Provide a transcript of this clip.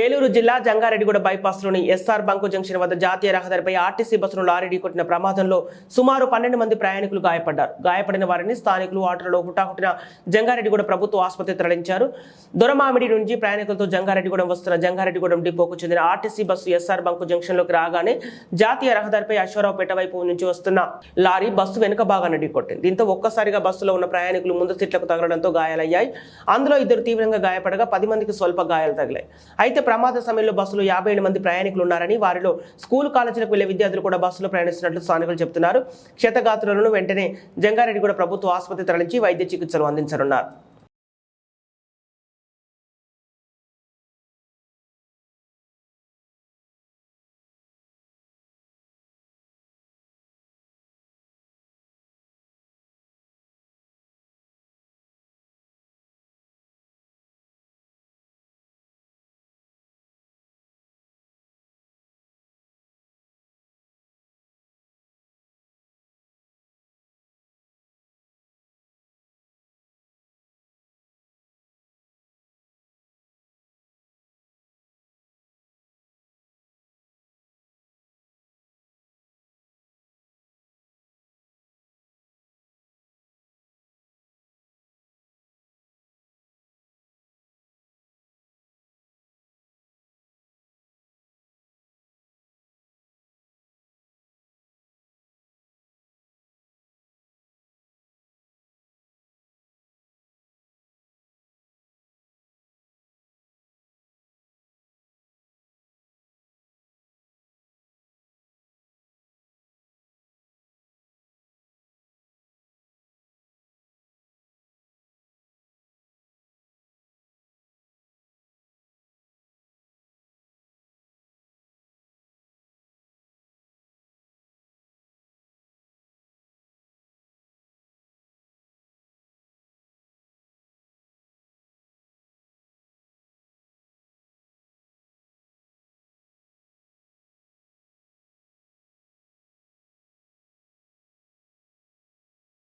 ఏలూరు జిల్లా జంగారెడ్డిగూడ బైపాస్లోని SR bunk junction వద్ద జాతీయ రహదారిపై ఆర్టీసీ బస్సును లారీ ఢీకొట్టిన ప్రమాదంలో సుమారు పన్నెండు మంది ప్రయాణికులు గాయపడ్డారు. గాయపడిన వారిని స్థానికులు ఆటోలో హుటాహుటిన జంగారెడ్డిగూడ ప్రభుత్వ ఆసుపత్రి తరలించారు. దొరమామిడి నుంచి ప్రయాణికులతో జంగారెడ్డిగూడెం వస్తున్న జంగారెడ్డిగూడెం డిపోకు చెందిన ఆర్టీసీ బస్సు ఎస్ఆర్ బంకు జంక్షన్లోకి రాగానే జాతీయ రహదారిపై అశ్వరావుపేట వైపు నుంచి వస్తున్న లారీ బస్సు వెనుక భాగాన్ని ఢీకొట్టింది దీంతో ఒక్కసారిగా బస్సులో ఉన్న ప్రయాణికులు ముందు సీట్లకు తగలడంతో గాయాలయ్యాయి. అందులో ఇద్దరు తీవ్రంగా గాయపడగా పది మందికి స్వల్ప గాయాలు తగిలాయి. అయితే ప్రమాద సమయంలో బస్సులో యాభై మంది ప్రయాణికులు ఉన్నారని వారిలో స్కూల్ కాలేజీలకు వెళ్ళే విద్యార్థులు కూడా బస్సులో ప్రయాణిస్తున్నట్లు స్థానికులు చెబుతున్నారు. క్షతగాత్రులను వెంటనే జంగారెడ్డి కూడా ప్రభుత్వ ఆసుపత్రి తరలించి వైద్య చికిత్సలు అందించనున్నారు.